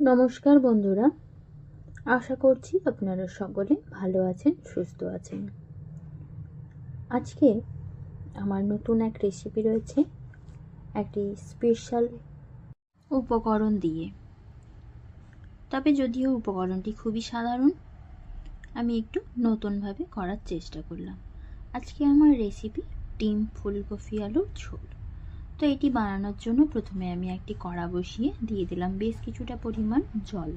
নমস্কার বন্ধুরা। আশা করছি আপনারা সকলে ভালো আছেন, সুস্থ আছেন। আজকে আমার নতুন এক রেসিপি রয়েছে, একটি স্পেশাল উপকরণ দিয়ে। তবে যদিও উপকরণটি খুবই সাধারণ, আমি একটু নতুনভাবে করার চেষ্টা করলাম। আজকে আমার রেসিপি ডিম ফুলকপি আলুর ঝোল। তো এটি বানানোর জন্য প্রথমে আমি একটি কড়া বসিয়ে দিয়ে দিলাম বেশ কিছুটা পরিমাণ জল।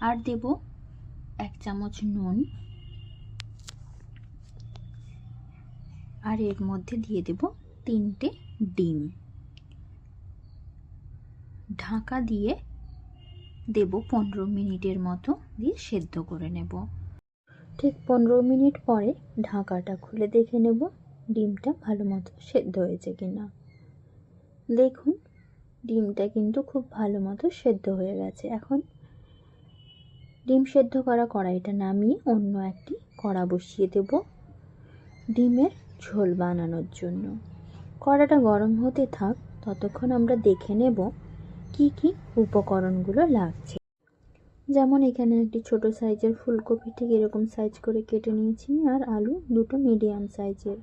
আর দেব এক চামচ নুন। আর এর মধ্যে দিয়ে দেব তিনটে ডিম। ঢাকা দিয়ে দেব পনেরো মিনিটের মতো দিয়ে সেদ্ধ করে নেব। ঠিক পনেরো মিনিট পরে ঢাকাটা খুলে দেখে নেব। ডিমটা ভালো মতো সেদ্ধ হয়েছে কিনা। দেখুন, ডিমটা কিন্তু খুব ভালো মতো সেদ্ধ হয়ে গেছে। এখন ডিম সেদ্ধ করা কড়াইটা নামিয়ে অন্য একটি কড়া বসিয়ে দেব ডিমের ঝোল বানানোর জন্য। কড়াটা গরম হতে থাক, ততক্ষণ আমরা দেখে নেব কি কি উপকরণগুলো লাগছে। যেমন এখানে একটি ছোট সাইজের ফুলকপি ঠিক এরকম সাইজ করে কেটে নিয়েছি, আর আলু দুটো মিডিয়াম সাইজের।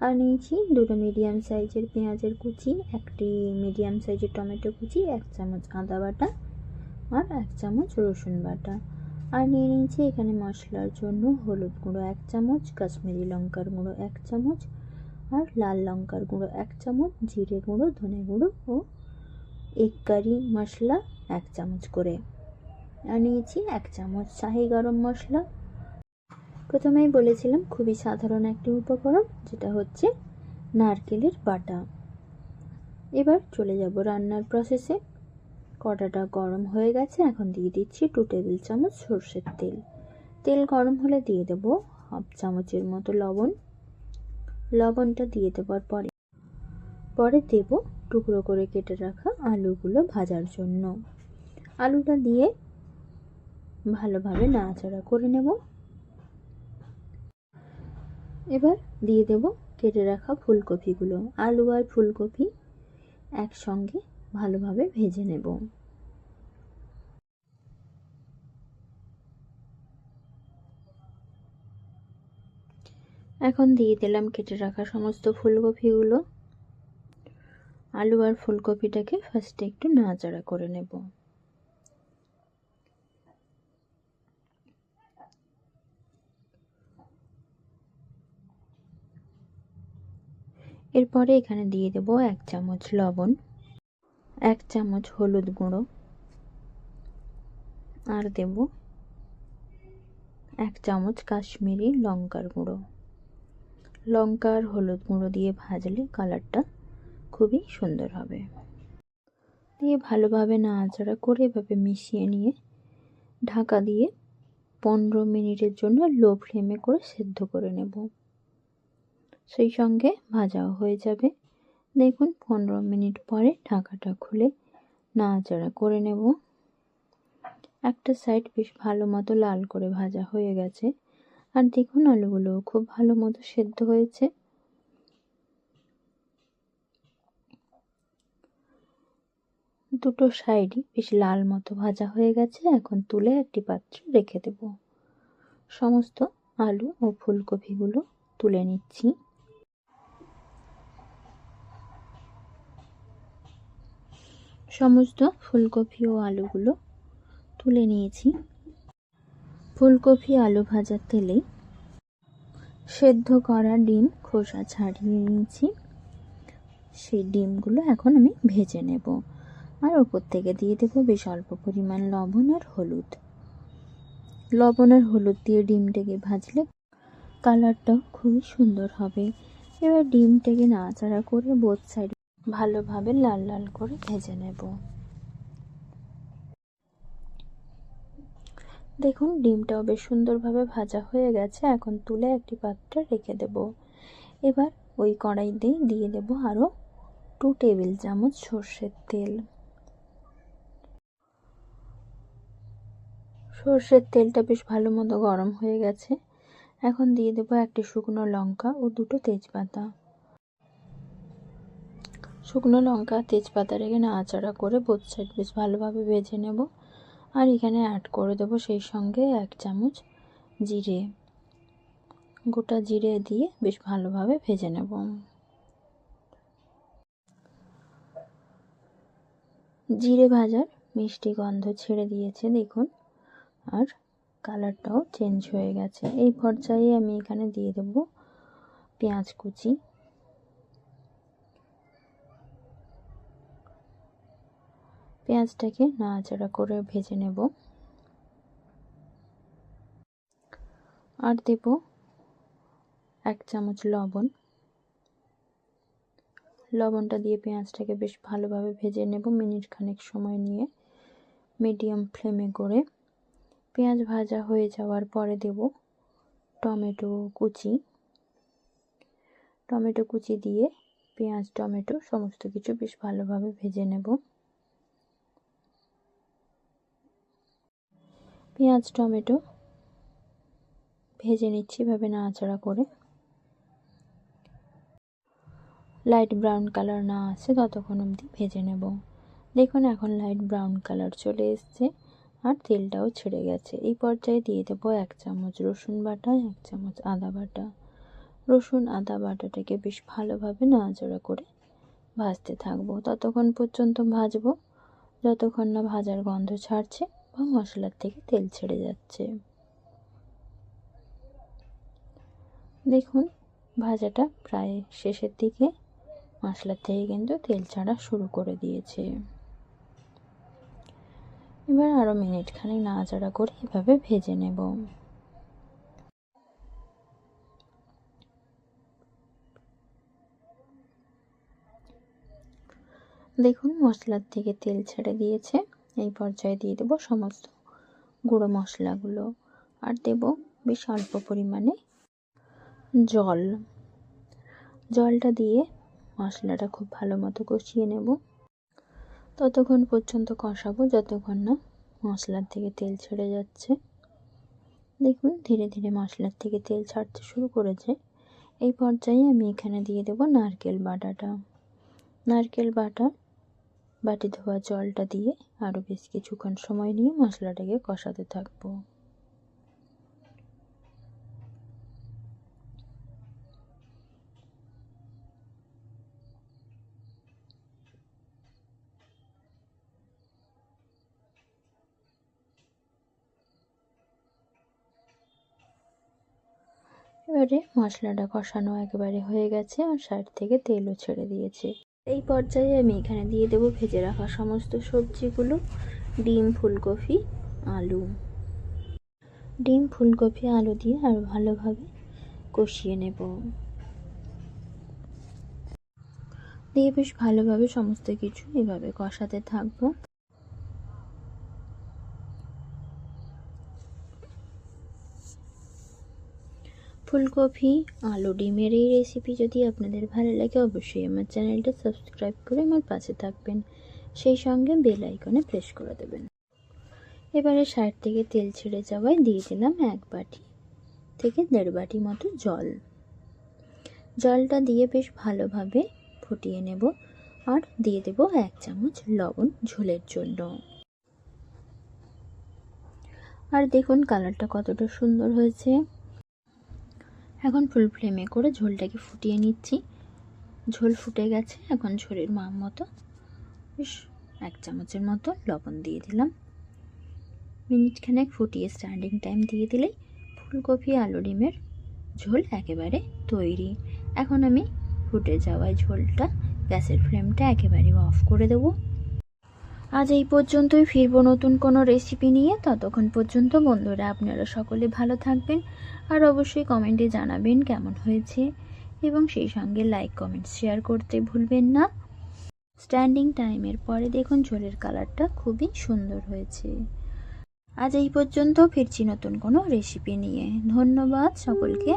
আর নিয়েছি দুটো মিডিয়াম সাইজের পেঁয়াজের কুচি, একটি মিডিয়াম সাইজের টমেটো কুচি, এক চামচ আদা বাটা আর এক চামচ রসুন বাটা। আর নিয়ে নিয়েছি এখানে মশলার জন্য হলুদ গুঁড়ো এক চামচ, কাশ্মীরি লঙ্কার গুঁড়ো এক চামচ আর লাল লঙ্কার গুঁড়ো এক চামচ, জিরে গুঁড়ো, ধনে গুঁড়ো ও এক কারি মশলা এক চামচ করে। আর নিয়েছি এক চামচ শাহি গরম মশলা প্রথমেই বলেছিলাম, খুবই সাধারণ একটি উপকরণ, যেটা হচ্ছে নারকেলের বাটা। এবার চলে যাব রান্নার প্রসেসে কড়াটা গরম হয়ে গেছে, এখন দিয়ে দিচ্ছি টু টেবিল চামচ সর্ষের তেল। তেল গরম হলে দিয়ে দেবো হাফ চামচের মতো লবণ। লবণটা দিয়ে দেওয়ার পরে পরে দেব টুকরো করে কেটে রাখা আলুগুলো ভাজার জন্য। আলুটা দিয়ে ভালোভাবে নাড়াচাড়া করে নেব। এবার দিয়ে দেব কেটে রাখা ফুলকপিগুলো। আলু আর ফুলকপি একসঙ্গে ভালোভাবে ভেজে নেব। এখন দিয়ে দিলাম কেটে রাখা সমস্ত ফুলকপিগুলো। আলু আর ফুলকপিটাকে ফার্স্টে একটু নাড়াচাড়া করে নেব। এরপরে এখানে দিয়ে দেব এক চামচ লবণ, এক চামচ হলুদ গুঁড়ো, আর দেব এক চামচ কাশ্মীরি লঙ্কার গুঁড়ো। লঙ্কা আর হলুদ গুঁড়ো দিয়ে ভাজলে কালারটা খুবই সুন্দর হবে। দিয়ে ভালোভাবে নাড়াচাড়া করে এভাবে মিশিয়ে নিয়ে ঢাকা দিয়ে পনেরো মিনিটের জন্য লো ফ্লেমে করে সেদ্ধ করে নেব। সেই সঙ্গে ভাজাও হয়ে যাবে। দেখুন, পনেরো মিনিট পরে ঢাকাটা খুলে নাড়াচাড়া করে নেব। একটা সাইড বেশ ভালো মতো লাল করে ভাজা হয়ে গেছে। আর দেখুন আলুগুলো খুব ভালো মতো সেদ্ধ হয়েছে। দুটো সাইডই বেশ লাল মতো ভাজা হয়ে গেছে। এখন তুলে একটি পাত্রে রেখে দেব। সমস্ত আলু ও ফুলকপিগুলো তুলে নিচ্ছি। সমস্ত ফুলকপি ও আলুগুলো তুলে নিয়েছি। ফুলকপি আলু ভাজার তেলেই সেদ্ধ করা ডিম খোসা ছাড়িয়ে নিয়েছি। সেই ডিমগুলো এখন আমি ভেজে নেব। আর ওপর থেকে দিয়ে দেবো বেশ অল্প পরিমাণ লবণ আর হলুদ। লবণ আর হলুদ দিয়ে ডিমটাকে ভাজলে কালারটাও খুবই সুন্দর হবে। এবার ডিমটাকে নাড়াচাড়া করে বোধ সাইড ভালোভাবে লাল লাল করে ভেজে নেব। দেখুন, ডিমটাও বেশ সুন্দরভাবে ভাজা হয়ে গেছে। এখন তুলে একটি পাত্রে রেখে দেব। এবার ওই কড়াইতেই দিয়ে দেব আরও টু টেবিল চামচ সর্ষের তেল। সর্ষের তেলটা বেশ ভালো মতো গরম হয়ে গেছে। এখন দিয়ে দেবো একটি শুকনো লঙ্কা ও দুটো তেজপাতা। শুকনো লঙ্কা, তেজপাতা রেখে নাড়াচাড়া করে বোথ সাইড বেশ ভালোভাবে ভেজে নেব। আর এখানে অ্যাড করে দেবো সেই সঙ্গে এক চামচ জিরে। গোটা জিরে দিয়ে বেশ ভালোভাবে ভেজে নেব। জিরে ভাজার মিষ্টি গন্ধ ছেড়ে দিয়েছে, দেখুন। আর কালারটাও চেঞ্জ হয়ে গেছে। এই পর্যায়ে আমি এখানে দিয়ে দেব পেঁয়াজ কুচি। পেঁয়াজটাকে নাড়াচাড়া করে ভেজে নেব। আর দেব এক চামচ লবণ। লবণটা দিয়ে পেঁয়াজটাকে বেশ ভালোভাবে ভেজে নেব মিনিট খানেক সময় নিয়ে, মিডিয়াম ফ্লেমে করে। পেঁয়াজ ভাজা হয়ে যাওয়ার পরে দেব টমেটো কুচি। টমেটো কুচি দিয়ে পেঁয়াজ, টমেটো সমস্ত কিছু বেশ ভালোভাবে ভেজে নেব। পেঁয়াজ, টমেটো ভেজে নিচ্ছি এভাবে নাড়াচাড়া করে। লাইট ব্রাউন কালার না আসে ততক্ষণ অবধি ভেজে নেব। দেখুন এখন লাইট ব্রাউন কালার চলে এসছে আর তেলটাও ছেড়ে গেছে। এই পর্যায়ে দিয়ে দেবো এক চামচ রসুন বাটা, এক চামচ আদা বাটা। রসুন, আদা বাটাটাকে বেশ ভালোভাবে নাড়াচাড়া করে ভাজতে থাকব। ততক্ষণ পর্যন্ত ভাজবো। যতক্ষণ না ভাজার গন্ধ ছাড়ছে বা মশলার থেকে তেল ছেড়ে যাচ্ছে। দেখুন, ভাজাটা প্রায় শেষের দিকে। মশলার থেকে কিন্তু তেল ছাড়া শুরু করে দিয়েছে। এবার আরও মিনিট খানিক নাড়াচাড়া করে এভাবে ভেজে নেব। দেখুন, মশলার থেকে তেল ছেড়ে দিয়েছে। এই পর্যায়ে দিয়ে দেবো সমস্ত গুঁড়ো মশলাগুলো। আর দেব বেশ অল্প পরিমাণে জল। জলটা দিয়ে মশলাটা খুব ভালো মতো কষিয়ে নেব। ততক্ষণ পর্যন্ত কষাবো যতক্ষণ না মশলার থেকে তেল ছেড়ে যাচ্ছে। দেখুন, ধীরে ধীরে মশলার থেকে তেল ছাড়তে শুরু করেছে। এই পর্যায়ে আমি এখানে দিয়ে দেব নারকেল বাটাটা। নারকেল বাটা বাটি ধোয়া জলটা দিয়ে আরও বেশ কিছুক্ষণ সময় নিয়ে মশলাটাকে কষাতে থাকব। এবারে মশলাটা কষানো একেবারে হয়ে গেছে আর সাইড থেকে তেলও ছেড়ে দিয়েছে। এই পর্যায়ে আমি এখানে দিয়ে দেবো ভেজে রাখা সমস্ত সবজিগুলো। ডিম, ফুলকপি, আলু। ডিম, ফুলকপি, আলু দিয়ে আরও ভালোভাবে কষিয়ে নেব। দিয়ে বেশ ভালোভাবে সমস্ত কিছু এভাবে কষাতে থাকব। ফুলকপি, আলু ডিমের এই রেসিপি যদি আপনাদের ভালো লাগে, অবশ্যই আমার চ্যানেলটা সাবস্ক্রাইব করে আমার পাশে থাকবেন। সেই সঙ্গে বেল আইকনে প্রেস করে দেবেন। এবারে সাইড থেকে তেল ছেড়ে যাওয়ায় দিয়ে দিলাম এক বাটি থেকে দেড় বাটি মতো জল। জলটা দিয়ে বেশ ভালোভাবে ফুটিয়ে নেব আর দিয়ে দেব এক চামচ লবণ ঝোলের জন্য। আর দেখুন কালারটা কতটা সুন্দর হয়েছে। এখন ফুল ফ্লেমে করে ঝোলটাকে ফুটিয়ে নিচ্ছি। ঝোল ফুটে গেছে, এখন ঝোলের মা মতো বেশ এক চামচের মতো লবণ দিয়ে দিলাম। মিনিটখানেক ফুটিয়ে স্ট্যান্ডিং টাইম দিয়ে দিলেই ফুলকপি আলু ডিমের ঝোল একেবারে তৈরি। এখন আমি ফুটে যাওয়ায় ঝোলটা গ্যাসের ফ্লেমটা একেবারে অফ করে দেবো। আজ এই পর্যন্তই। ফিরবো নতুন কোনো রেসিপি নিয়ে। ততক্ষণ পর্যন্ত বন্ধুরা, আপনারা সকলে ভালো থাকবেন আর অবশ্যই কমেন্টে জানাবেন কেমন হয়েছে এবং সেই সঙ্গে লাইক কমেন্ট শেয়ার করতে ভুলবেন না। স্ট্যান্ডিং টাইমের পরে দেখুন ঝোলের কালারটা খুবই সুন্দর হয়েছে। আজ এই পর্যন্ত ফিরছি নতুন কোনো রেসিপি নিয়ে। ধন্যবাদ সকলকে।